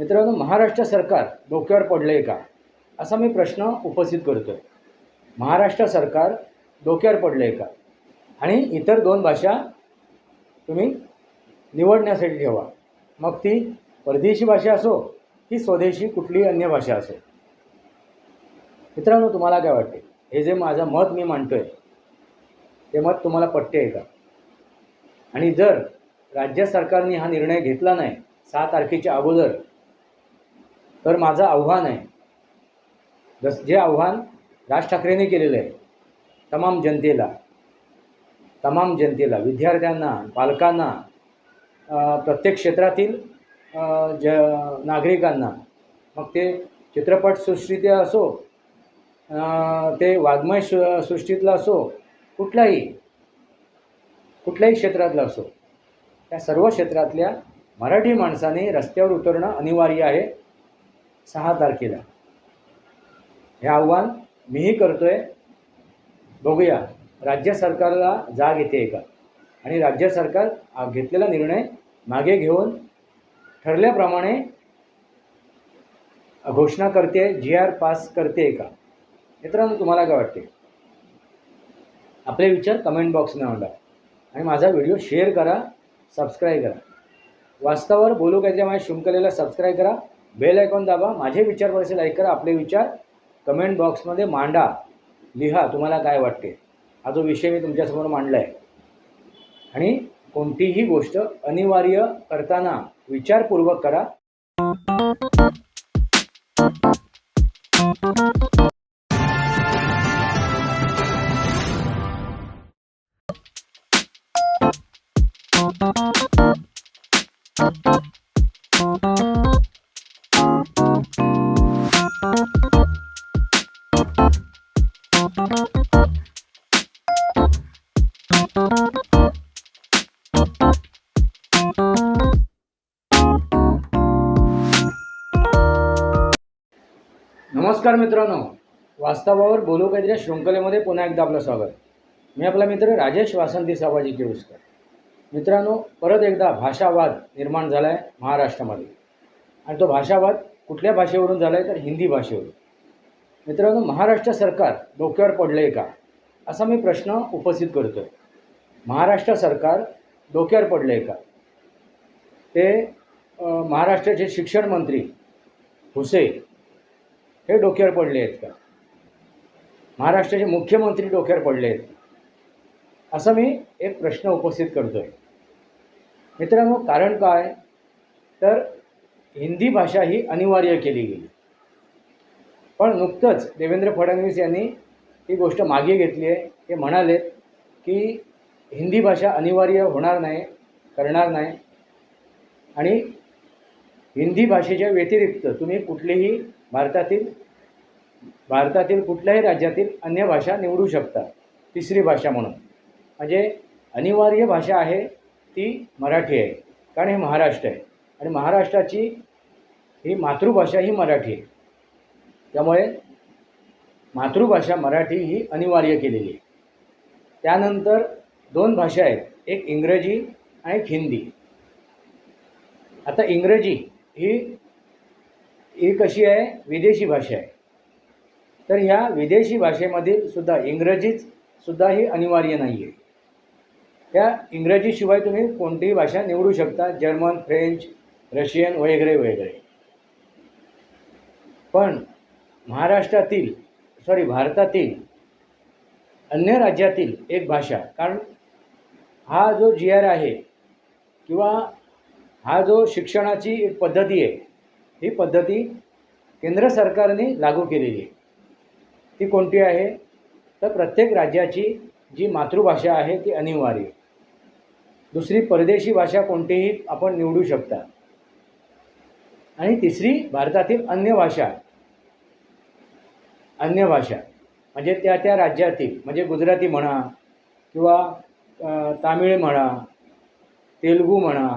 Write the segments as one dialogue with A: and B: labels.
A: मित्रांनो महाराष्ट्र सरकार डोक्यावर पडलं आहे का? असा मी प्रश्न उपस्थित करतो आहे महाराष्ट्र सरकार डोक्यावर पडलं आहे का? आणि इतर दोन भाषा तुम्ही निवडण्यासाठी ठेवा. मग ती परदेशी भाषा असो की स्वदेशी कुठलीही अन्य भाषा असो. मित्रांनो तुम्हाला काय वाटते हे जे माझं मत मी मांडतो आहे ते मत तुम्हाला पटते आहे का? आणि जर राज्य सरकारने हा निर्णय घेतला नाही सहा तारखेच्या अगोदर तर माझं आव्हान आहे. जस जे आव्हान राज ठाकरेंनी केलेलं आहे तमाम जनतेला तमाम जनतेला विद्यार्थ्यांना पालकांना प्रत्येक क्षेत्रातील ज नागरिकांना मग ते चित्रपटसृष्टीत असो ते वाङ्मय सृ सृष्टीतलं असो कुठलाही कुठल्याही क्षेत्रातलं असो त्या सर्व क्षेत्रातल्या मराठी माणसाने रस्त्यावर उतरणं अनिवार्य आहे. सहा तारखेला. हे आव्हान मीही करतो आहे बघूया. राज्य सरकारला जाग येते का? आणि राज्य सरकार घेतलेला निर्णय मागे घेऊन ठरल्याप्रमाणे घोषणा करते जी आर पास करते का? मित्रांनो तुम्हाला काय वाटते? आपले विचार कमेंट बॉक्समध्ये मांडा. आणि माझा व्हिडिओ शेअर करा सबस्क्राईब करा. वास्तवावर बोलू काहीतरी माझ्या शृंखलेला सबस्क्राईब करा. बेल आयकॉन दाबा माझे विचार परिषद लाईक करा आपले विचार कमेंट बॉक्समध्ये मांडा. लिहा तुम्हाला काय वाटते? हा जो विषय मी तुमच्यासमोर मांडला आहे आणि कोणतीही गोष्ट अनिवार्य करताना विचारपूर्वक करा. नमस्कार वास्तवावर बोलू काहीतरी शृंखलेमध्ये पुन्हा एकदा आपलं स्वागत. मी आपला मित्र राजेश वासंती सावाजी केळुसकर. मित्रांनो परत एकदा भाषावाद निर्माण झाला आहे महाराष्ट्रामध्ये. आणि तो भाषावाद कुठल्या भाषेवरून झाला आहे तर हिंदी भाषेवरून. मित्रांनो महाराष्ट्र सरकार डोक्यावर पडलं आहे का? असा मी प्रश्न उपस्थित करतो आहे महाराष्ट्र सरकार डोक्यावर पडलं आहे का? ते महाराष्ट्राचे शिक्षण मंत्री हुसे हे डोक्यावर पडले आहेत का? महाराष्ट्राचे मुख्यमंत्री डोक्यावर पडले आहेत असं मी एक प्रश्न उपस्थित करतो आहे मित्रांनो कारण काय? तर हिंदी भाषा ही अनिवार्य केली गेली. पण नुकतंच देवेंद्र फडणवीस यांनी ही गोष्ट मागे घेतली आहे. ते म्हणालेत की हिंदी भाषा अनिवार्य होणार नाही करणार नाही. आणि हिंदी भाषेच्या व्यतिरिक्त तुम्ही कुठलीही भारतातील भारतातील कुठल्याही राज्यातील अन्य भाषा निवडू शकता तिसरी भाषा म्हणून. म्हणजे अनिवार्य भाषा आहे ती मराठी आहे. कारण हे महाराष्ट्र आहे. आणि महाराष्ट्राची ही मातृभाषा ही मराठी आहे. त्यामुळे मातृभाषा मराठी ही अनिवार्य केलेली आहे. त्यानंतर दोन भाषा आहेत. एक इंग्रजी आणि एक हिंदी. आता इंग्रजी ही ही कशी आहे? विदेशी भाषा आहे. तर ह्या विदेशी भाषेमधील सुद्धा इंग्रजीच सुद्धा ही अनिवार्य नाही आहे त्या इंग्रजीशिवाय तुम्ही कोणतीही भाषा निवडू शकता जर्मन फ्रेंच रशियन वगैरे वगैरे. पण महाराष्ट्रातील सॉरी भारतातील अन्य राज्यातील एक भाषा कारण हा जो जी आर आहे किंवा हा जो शिक्षणाची एक पद्धती आहे ही पद्धती केंद्र सरकारने लागू केलेली आहे. ती कोणती आहे? तर प्रत्येक राज्याची जी मातृभाषा आहे ती अनिवार्य. दुसरी परदेशी भाषा कोणतीही आपण निवडू शकता. आणि तिसरी भारतातील अन्य भाषा. अन्य भाषा. म्हणजे त्या त्या राज्यातील म्हणजे गुजराती म्हणा किंवा तामिळ म्हणा तेलगू म्हणा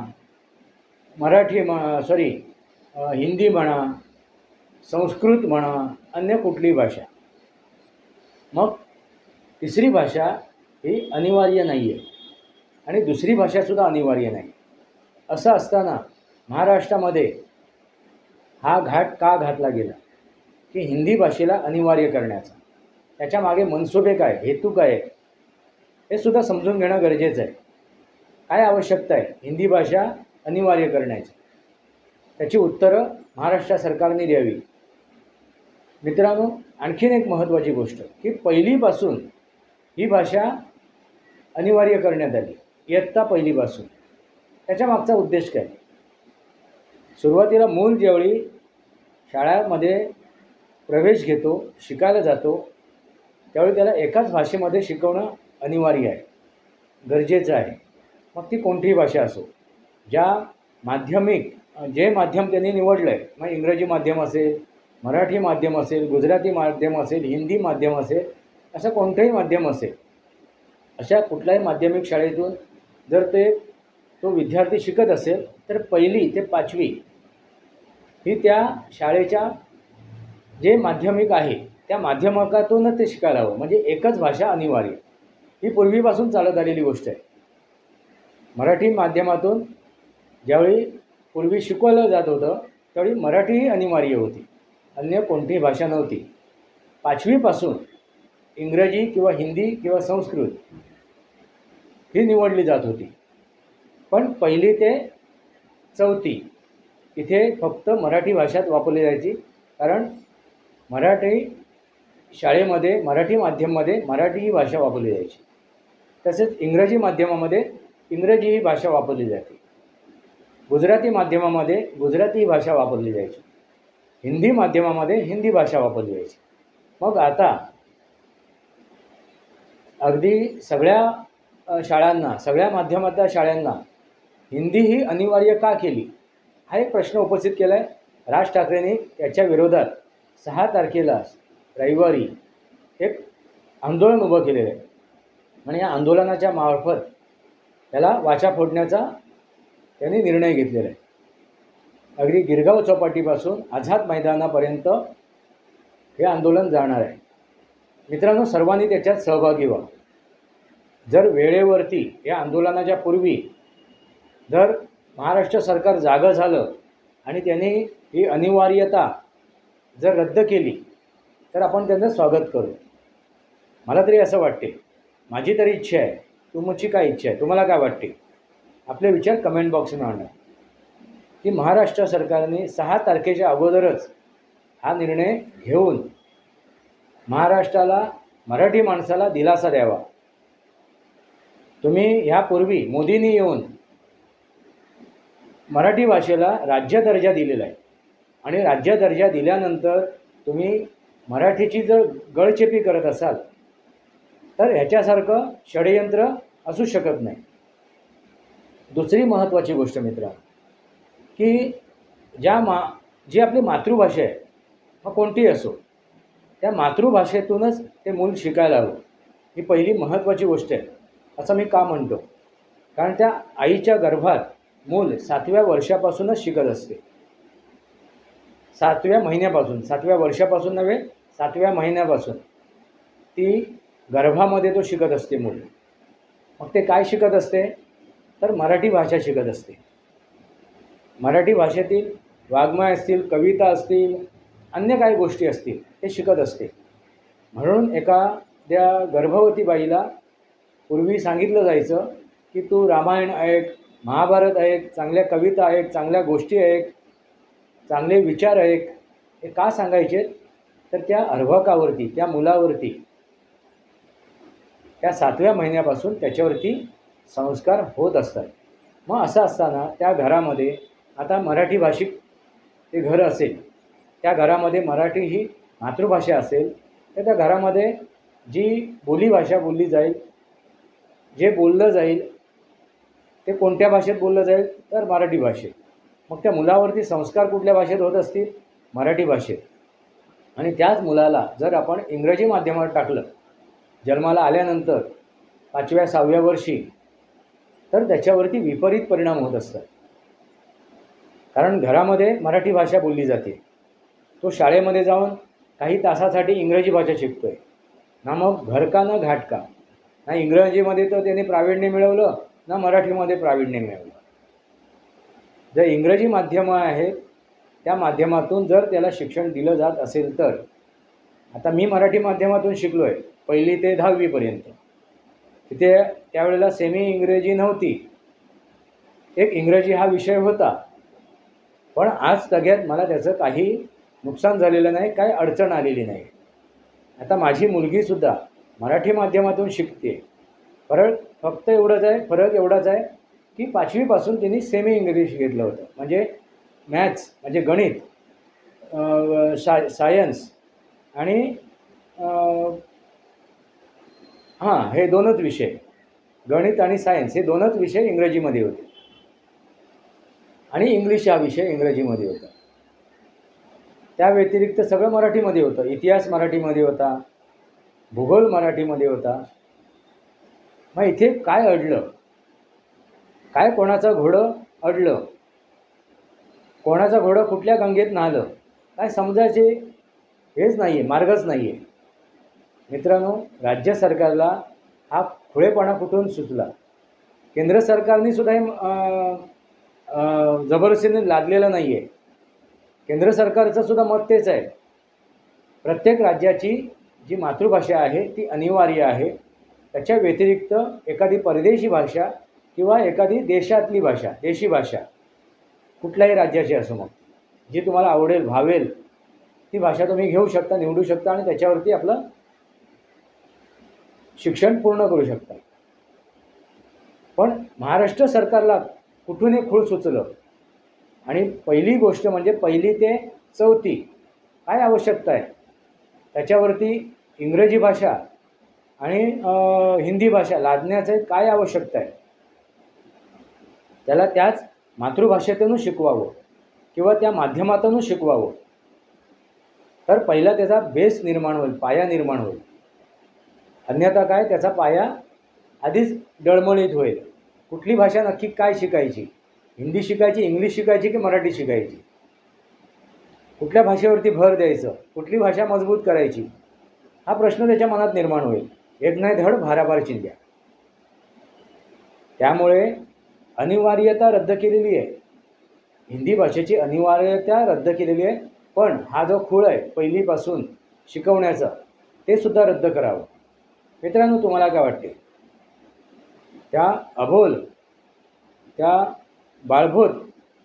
A: मराठी म सॉरी हिंदी म्हणा संस्कृत म्हणा अन्य कुठलीही भाषा. मग तिसरी भाषा ही अनिवार्य नाही आहे आणि दुसरी भाषासुद्धा अनिवार्य नाही. असं असताना महाराष्ट्रामध्ये हा घाट का घातला गेला? की हिंदी भाषेला अनिवार्य करण्याचा. त्याच्यामागे मनसुबे काय हेतू काय आहे हे सुद्धा समजून घेणं गरजेचं आहे. काय आवश्यकता आहे? हिंदी भाषा अनिवार्य करण्याची. त्याची उत्तरं महाराष्ट्र सरकारने द्यावी. मित्रांनो आणखीन एक महत्त्वाची गोष्ट की पहिलीपासून ही भाषा अनिवार्य करण्यात आली. इयत्ता पहिलीपासून. त्याच्या मागचा उद्देश काय? सुरुवातीला मूल ज्यावेळी शाळामध्ये प्रवेश घेतो शिकायला जातो त्यावेळी त्याला एकाच भाषेमध्ये शिकवणं अनिवार्य आहे. गरजेचं आहे. मग ती कोणतीही भाषा असो ज्या माध्यमिक जे माध्यम त्यांनी निवडलं आहे मग इंग्रजी माध्यम असेल मराठी माध्यम असेल गुजराती माध्यम असेल हिंदी माध्यम असेल असं कोणतंही माध्यम असेल अशा कुठल्याही माध्यमिक शाळेतून जर ते तो विद्यार्थी शिकत असेल तर पहिली ते पाचवी ही त्या शाळेच्या जे माध्यमिक आहे त्या माध्यमिकातूनच ते शिकायला हवं. म्हणजे एकच भाषा अनिवार्य. ही पूर्वीपासून चालत आलेली गोष्ट आहे. मराठी माध्यमातून ज्यावेळी पूर्वी शिकवलं जात होतं त्यावेळी मराठी ही अनिवार्य होती. अन्य कोणतीही भाषा नव्हती. पाचवीपासून इंग्रजी किंवा हिंदी किंवा संस्कृत ही निवडली जात होती. पण पहिली ते चौथी इथे फक्त मराठी भाषाच वापरली जायची. कारण मराठी शाळेमध्ये मराठी माध्यममध्ये मराठी ही भाषा वापरली जायची. तसेच इंग्रजी माध्यमामध्ये इंग्रजी ही भाषा वापरली जाते. गुजराती माध्यमामध्ये गुजराती ही भाषा वापरली जायची. हिंदी माध्यमामध्ये हिंदी भाषा वापरली जायची. मग आता अगदी सगळ्या शाळांना सगळ्या माध्यमातल्या शाळांना हिंदी ही अनिवार्य का केली? हा एक प्रश्न उपस्थित केला आहे राज ठाकरेंनी त्याच्या विरोधात सहा तारखेला रविवारी एक आंदोलन उभं केलेलं आहे. आणि या आंदोलनाच्या मार्फत त्याला वाचा फोडण्याचा त्यांनी निर्णय घेतलेला आहे. अगदी गिरगाव चौपाटीपासून आझाद मैदानापर्यंत हे आंदोलन जाणार आहे. मित्रांनो सर्वांनी त्याच्यात सहभागी व्हा. जर वेळेवरती या आंदोलनाच्या पूर्वी जर महाराष्ट्र सरकार जागं झालं आणि त्यांनी ही अनिवार्यता जर रद्द केली तर आपण त्यांचं स्वागत करू. मला तरी असं वाटते माझी तरी इच्छा आहे तुमची काय इच्छा आहे तुम्हाला काय वाटते? आपले विचार कमेंट बॉक्समध्ये आणणार की महाराष्ट्र सरकारने सहा तारखेच्या अगोदरच हा निर्णय घेऊन महाराष्ट्राला मराठी माणसाला दिलासा द्यावा. तुम्ही ह्यापूर्वी मोदींनी येऊन मराठी भाषेला राज्य दर्जा दिलेला आहे. आणि राज्य दर्जा दिल्यानंतर तुम्ही मराठीची जर गळचेपी करत असाल तर ह्याच्यासारखं षडयंत्र असू शकत नाही. दुसरी महत्त्वाची गोष्ट मित्रांनो की ज्या मा जी आपली मातृभाषा आहे मग कोणतीही असो त्या मातृभाषेतूनच ते मूल शिकायला हवं. ही पहिली महत्त्वाची गोष्ट आहे असं मी का म्हणतो? कारण त्या आईच्या गर्भात मूल सातव्या वर्षापासूनच शिकत असते. सातव्या महिन्यापासून सातव्या वर्षापासून नव्हे सातव्या महिन्यापासून. ती गर्भामध्ये तो शिकत असते मूल. मग ते काय शिकत असते? तर मराठी भाषा शिकत असते. मराठी भाषेतील वाङ्मय असतील कविता असतील अन्य काही गोष्टी असतील ते शिकत असते. म्हणून एखाद्या गर्भवती बाईला पूर्वी सांगितलं जायचं की तू रामायण ऐक महाभारत ऐक चांगल्या कविता ऐक चांगल्या गोष्टी ऐक चांगले विचार ऐक हे का सांगायचे? तर त्या अर्भकावरती त्या मुलावरती त्या सातव्या महिन्यापासून त्याच्यावरती संस्कार होत असतात. मग असं असताना त्या घरामध्ये आता मराठी भाषिक ते घर असेल त्या घरामध्ये मराठी ही मातृभाषा असेल तर त्या घरामध्ये जी बोलीभाषा बोलली जाईल जे बोललं जाईल ते कोणत्या भाषेत बोललं जाईल तर मराठी भाषेत. मग त्या मुलावरती संस्कार कुठल्या भाषेत होत असतील? मराठी भाषेत. आणि त्याच मुलाला जर आपण इंग्रजी माध्यमात टाकलं जन्माला आल्यानंतर पाचव्या सहाव्या वर्षी तर त्याच्यावरती विपरीत परिणाम होत असतात. कारण घरामध्ये मराठी भाषा बोलली जाते. तो शाळेमध्ये जाऊन काही तासासाठी इंग्रजी भाषा शिकतो आहे ना मग घर का ना घाट का? ना इंग्रजीमध्ये तर त्याने प्रावीण्य मिळवलं ना मराठीमध्ये प्रावीण्य मिळवलं. जर इंग्रजी माध्यमं आहेत त्या माध्यमातून जर त्याला शिक्षण दिलं जात असेल तर. आता मी मराठी माध्यमातून शिकलो आहे पहिली ते दहावीपर्यंत तिथे त्यावेळेला सेमी इंग्रजी नव्हती. एक इंग्रजी हा विषय होता. पण आज सगळ्यात मला त्याचं काही नुकसान झालेलं नाही काही अडचण आलेली नाही. आता माझी मुलगीसुद्धा मराठी माध्यमातून शिकते. फरक फक्त एवढंच आहे फरक एवढाच आहे की पाचवीपासून तिने सेमी इंग्लिश घेतलं होतं. म्हणजे मॅथ्स म्हणजे गणित सा सायन्स आणि हां हे दोनच विषय. गणित आणि सायन्स हे दोनच विषय इंग्रजीमध्ये होते. आणि इंग्लिश हा विषय इंग्रजीमध्ये होता. त्या व्यतिरिक्त सगळं मराठीमध्ये होतं. इतिहास मराठीमध्ये होता. भूगोल मराठीमध्ये होता. मग इथे काय अडलं? काय कोणाचं घोडं अडलं? कोणाचं घोडं कुठल्या गंगेत नाहलं काय समजायचे? हेच नाही आहे मार्गच नाही आहे मित्रांनो राज्य सरकारला हा खुळेपणा कुठून सुचला केंद्र सरकारने सुद्धा हे जबरदस्तीने लादलेलं नाही आहे केंद्र सरकारचं सुद्धा मत तेच आहे. प्रत्येक राज्याची जी मातृभाषा आहे ती अनिवार्य आहे. त्याच्या व्यतिरिक्त एखादी परदेशी भाषा किंवा एखादी देशातली भाषा देशी भाषा कुठल्याही राज्याची असो मग जी तुम्हाला आवडेल भावेल ती भाषा तुम्ही घेऊ शकता निवडू शकता आणि त्याच्यावरती आपलं शिक्षण पूर्ण करू शकता. पण महाराष्ट्र सरकारला कुठून हे खूळ सुचलं. आणि पहिली गोष्ट म्हणजे पहिली ते चौथी काय आवश्यकता आहे? त्याच्यावरती इंग्रजी भाषा आणि हिंदी भाषा लादण्याचं काय आवश्यकता आहे? त्याला त्याच मातृभाषेतून शिकवावं किंवा त्या माध्यमातून शिकवावं. तर पहिला त्याचा बेस निर्माण होईल पाया निर्माण होईल. अन्यथा काय? त्याचा पाया आधीच डळमळीत होईल. कुठली भाषा नक्की काय शिकायची? हिंदी शिकायची इंग्लिश शिकायची की मराठी शिकायची? कुठल्या भाषेवरती भर द्यायचं? कुठली भाषा मजबूत करायची? हा प्रश्न त्याच्या मनात निर्माण होईल. एक नाही धड भाराभार चिंध्या. त्यामुळे अनिवार्यता रद्द केलेली आहे. हिंदी भाषेची अनिवार्यता रद्द केलेली आहे पण हा जो खूळ आहे पहिलीपासून शिकवण्याचा ते सुद्धा रद्द करावं. मित्रांनो तुम्हाला काय वाटते? त्या अबोल त्या बाळभूत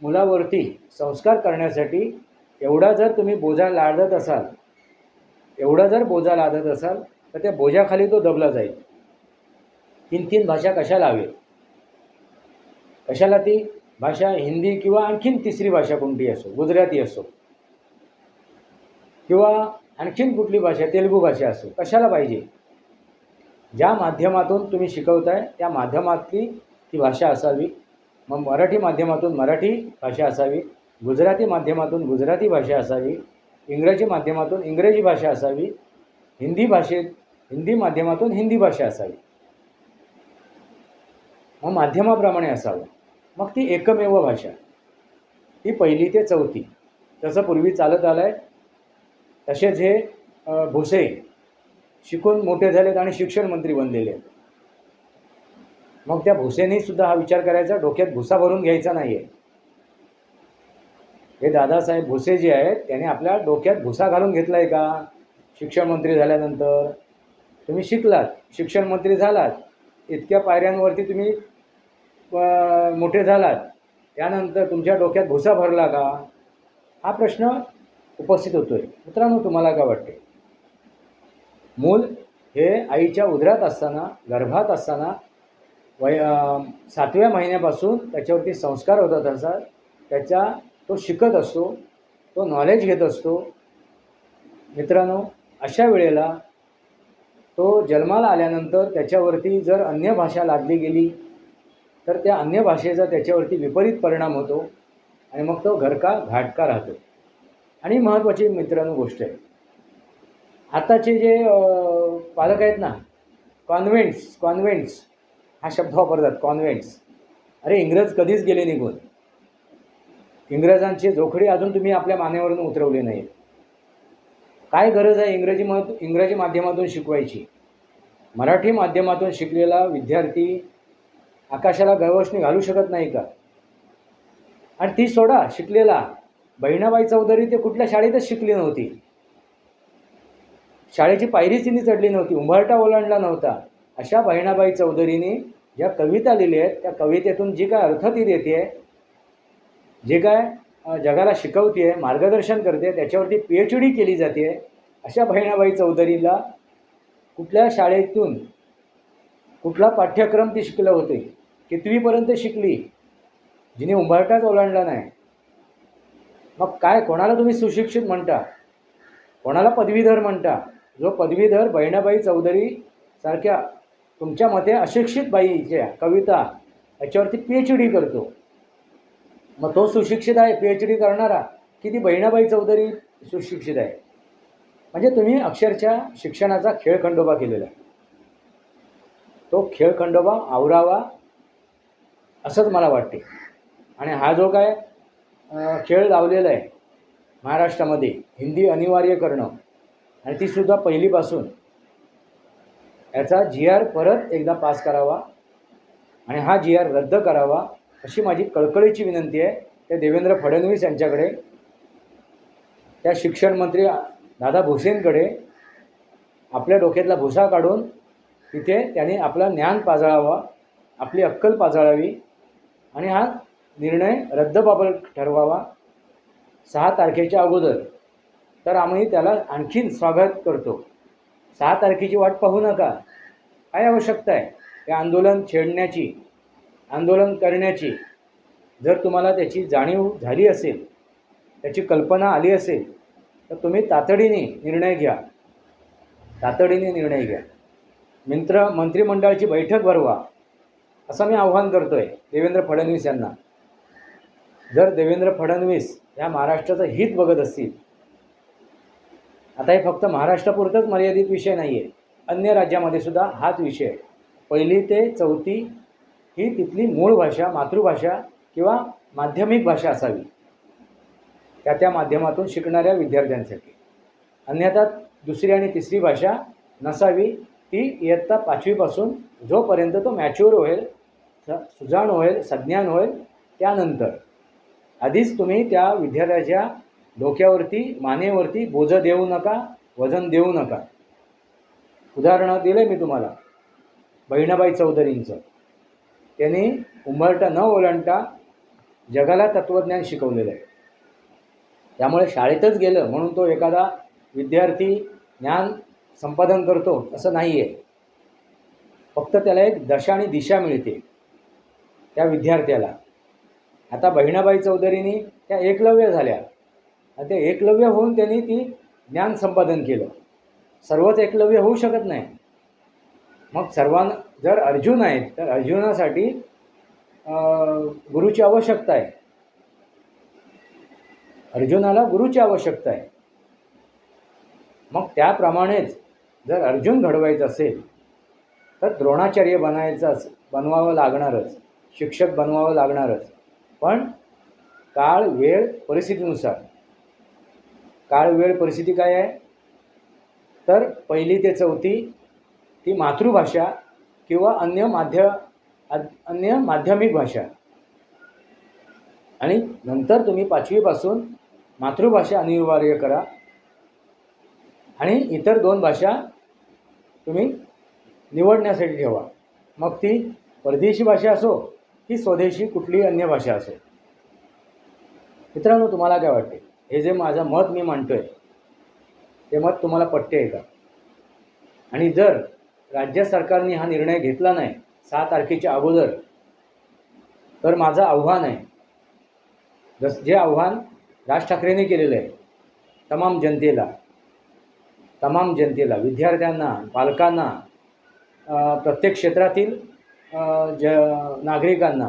A: मुलावरती संस्कार करण्यासाठी एवढा जर तुम्ही बोजा लादत असाल एवढा जर बोजा लादत असाल तर त्या बोजाखाली तो दबला जाईल. तीन तीन भाषा कशा लावेल कशाला ती भाषा हिंदी किंवा आणखीन तिसरी भाषा कोणती असो गुजराती असो किंवा आणखीन कुठली भाषा तेलुगू भाषा असो कशाला पाहिजे? ज्या माध्यमातून तुम्ही शिकवताय त्या माध्यमातली ती भाषा असावी. मग मराठी माध्यमातून मराठी भाषा असावी गुजराती माध्यमातून गुजराती भाषा असावी इंग्रजी माध्यमातून इंग्रजी भाषा असावी हिंदी भाषेत हिंदी माध्यमातून हिंदी भाषा असावी. मग माध्यमाप्रमाणे असावं. मग ती एकमेव भाषा. ती पहिली ते चौथी. तसं पूर्वी चालत आलं आहे तसेच हे भुसे शिकून मोठे झालेत आणि शिक्षण मंत्री बनलेले आहेत. मग त्या भुसेनी सुद्धा हा विचार करायचा डोक्यात भुसा भरून घ्यायचा नाही आहे हे दादासाहेब भुसे जे आहेत त्याने आपल्या डोक्यात भुसा घालून घेतला आहे का? शिक्षण मंत्री झाल्यानंतर. तुम्ही शिकलात शिक्षण मंत्री झालात. इतक्या पायऱ्यांवरती तुम्ही मोठे झालात. त्यानंतर तुमच्या डोक्यात भुसा भरला का? हा प्रश्न उपस्थित होतो आहे मित्रांनो तुम्हाला काय वाटते मूल हे आईच्या उदरात असताना गर्भात असताना वय सातव्या महिन्यापासून त्याच्यावरती संस्कार होतात असतात त्याच्या तो शिकत असतो तो नॉलेज घेत असतो. मित्रांनो अशा वेळेला तो जन्माला आल्यानंतर त्याच्यावरती जर अन्य भाषा लादली गेली तर त्या अन्य भाषेचा त्याच्यावरती विपरीत परिणाम होतो आणि मग तो घरका घाटका राहतो. आणि महत्त्वाची मित्रांनो गोष्ट आहे आताचे जे पालक आहेत ना कॉन्व्हेंट्स कॉन्व्हेंट्स हा शब्द वापरतात कॉन्व्हेंट्स अरे इंग्रज कधीच गेले निघून इंग्रजांची जोखडी अजून तुम्ही आपल्या मानेवरून उतरवली नाही काय गरज आहे इंग्रजी मत इंग्रजी माध्यमातून शिकवायची? मराठी माध्यमातून शिकलेला विद्यार्थी आकाशाला गवसणी घालू शकत नाही का? आणि ती सोडा शिकलेला. बहिणाबाई चौधरी ते कुठल्या शाळेतच शिकली नव्हती. शाळेची पायरीच तिने चढली नव्हती उंबरटा ओलांडला नव्हता. अशा बहिणाबाई चौधरीने ज्या कविता लिहिल्या आहेत त्या कवितेतून जी काय अर्थ ती देते जे काय जगाला शिकवते मार्गदर्शन करते त्याच्यावरती पी एच डी केली जाते अशा बहिणाबाई चौधरीला कुठल्या शाळेतून कुठला पाठ्यक्रम ती शिकलं होते कितवीपर्यंत शिकली जिने उंबरटाच ओलांडला नाही. मग काय कोणाला तुम्ही सुशिक्षित म्हणता? कोणाला पदवीधर म्हणता? जो पदवीधर बहिणाबाई चौधरी सारख्या तुमच्या मते अशिक्षित बाईच्या कविता याच्यावरती पी एच डी करतो. मग तो सुशिक्षित आहे पी एच डी करणारा. की ती बहिणाबाई चौधरी सुशिक्षित आहे? म्हणजे तुम्ही अक्षरशः शिक्षणाचा खेळखंडोबा केलेला आहे. तो खेळखंडोबा आवरावा असंच मला वाटते. आणि हा जो काय खेळ लावलेला आहे महाराष्ट्रामध्ये हिंदी अनिवार्य करणं आणि तीसुद्धा पहिलीपासून. याचा जी आर परत एकदा पास करावा आणि हा जी आर रद्द करावा अशी माझी कळकळीची विनंती आहे. त्या देवेंद्र फडणवीस यांच्याकडे त्या शिक्षण मंत्री दादा भुसेंकडे आपल्या डोक्यातला भुसा काढून तिथे त्यांनी आपला ज्ञान पाजळावा आपली अक्कल पाजळावी आणि हा निर्णय रद्दबाबत ठरवावा. सहा तारखेच्या अगोदर. तर आम्ही त्याला आणखीन स्वागत करतो. सहा तारखेची वाट पाहू नका. काय आवश्यकता आहे? हे आंदोलन छेडण्याची आंदोलन करण्याची. जर तुम्हाला त्याची जाणीव झाली असेल त्याची कल्पना आली असेल तर तुम्ही तातडीने निर्णय घ्या. तातडीने निर्णय घ्या. मित्र मंत्रिमंडळाची बैठक भरवा. असं मी आव्हान करतो आहे देवेंद्र फडणवीस यांना. जर देवेंद्र फडणवीस ह्या महाराष्ट्राचं हित बघत असतील आता हे फक्त महाराष्ट्रापुरतंच मर्यादित विषय नाही आहे अन्य राज्यामध्ये सुद्धा हाच विषय आहे. पहिली ते चौथी ही तिथली मूळ भाषा मातृभाषा किंवा माध्यमिक भाषा असावी. त्या त्या माध्यमातून शिकणाऱ्या विद्यार्थ्यांसाठी. अन्यथा दुसरी आणि तिसरी भाषा नसावी. ती इयत्ता पाचवीपासून जोपर्यंत तो मॅच्युअर होईल सुजाण होईल संज्ञान होईल त्यानंतर. आधीच तुम्ही त्या विद्यार्थ्याच्या डोक्यावरती मानेवरती बोजं देऊ नका वजन देऊ नका. उदाहरणं दिलं आहे मी तुम्हाला बहिणाबाई चौधरींचं. त्यांनी उंबरटा न ओलांडता जगाला तत्त्वज्ञान शिकवलेलं आहे. त्यामुळे शाळेतच गेलं म्हणून तो एखादा विद्यार्थी ज्ञान संपादन करतो असं नाही आहे फक्त त्याला एक दशा आणि दिशा मिळते त्या विद्यार्थ्याला. आता बहिणाबाई चौधरींनी त्या एकलव्य झाल्या. आणि ते एकलव्य होऊन त्यांनी ती ज्ञान संपादन केलं. सर्वच एकलव्य होऊ शकत नाही. मग सर्वांना जर अर्जुन आहेत तर अर्जुनासाठी गुरुची आवश्यकता आहे. अर्जुनाला गुरुची आवश्यकता आहे. मग त्याप्रमाणेच जर अर्जुन घडवायचं असेल तर द्रोणाचार्य बनायचं बनवावं लागणारच. शिक्षक बनवावं लागणारच. पण काळ वेळ परिस्थितीनुसार काळ वेळ परिस्थिती काय आहे? तर पहिली ते चौथी ती मातृभाषा किंवा अन्य माध्य अन्य माध्यमिक भाषा. आणि नंतर तुम्ही पाचवीपासून मातृभाषा अनिवार्य करा. आणि इतर दोन भाषा तुम्ही निवडण्यासाठी ठेवा. मग ती परदेशी भाषा असो की स्वदेशी कुठलीही अन्य भाषा असो मित्रांनो तुम्हाला काय वाटते? हे जे माझं मत मी मांडतो आहे ते मत तुम्हाला पटते आहे का? आणि जर राज्य सरकारने हा निर्णय घेतला नाही सहा तारखेच्या अगोदर तर माझं आव्हान आहे जस जे आव्हान राज ठाकरेंनी केलेलं आहे तमाम जनतेला तमाम जनतेला विद्यार्थ्यांना पालकांना प्रत्येक क्षेत्रातील ज नागरिकांना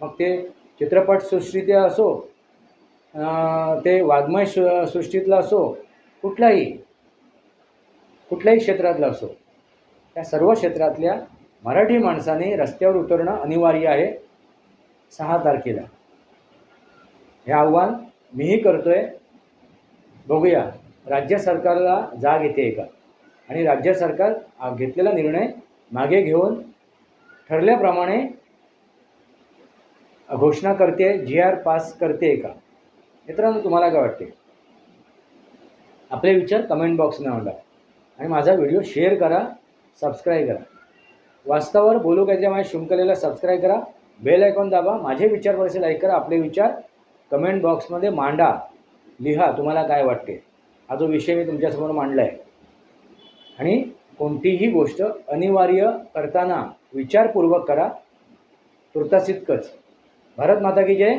A: मग ते चित्रपटसृष्टीत असो ते वाङ्मय सृ सृष्टीतलं असो कुठलाही कुठल्याही क्षेत्रातलं असो त्या सर्व क्षेत्रातल्या मराठी माणसाने रस्त्यावर उतरणं अनिवार्य आहे. सहा तारखेला. हे आव्हान मीही करतो आहे बघूया राज्य सरकारला जाग येते का? आणि राज्य सरकार घेतलेला निर्णय मागे घेऊन ठरल्याप्रमाणे घोषणा करते जी आर पास करते का? मित्रांनो तुम्हाला काय वाटते? आपले विचार कमेंट बॉक्समध्ये मांडा. आणि माझा व्हिडिओ शेअर करा सबस्क्राईब करा. वास्तवावर बोलू काहीतरी माझ्या शृंखलेला सबस्क्राईब करा. बेल आयकॉन दाबा. माझे विचार परिषद लाईक करा. आपले विचार कमेंट बॉक्समध्ये मांडा. लिहा तुम्हाला काय वाटते? हा जो विषय मी तुमच्यासमोर मांडला आहे आणि कोणतीही गोष्ट अनिवार्य करताना विचारपूर्वक करा. तुर्तास इतकंच भारत माता की जय.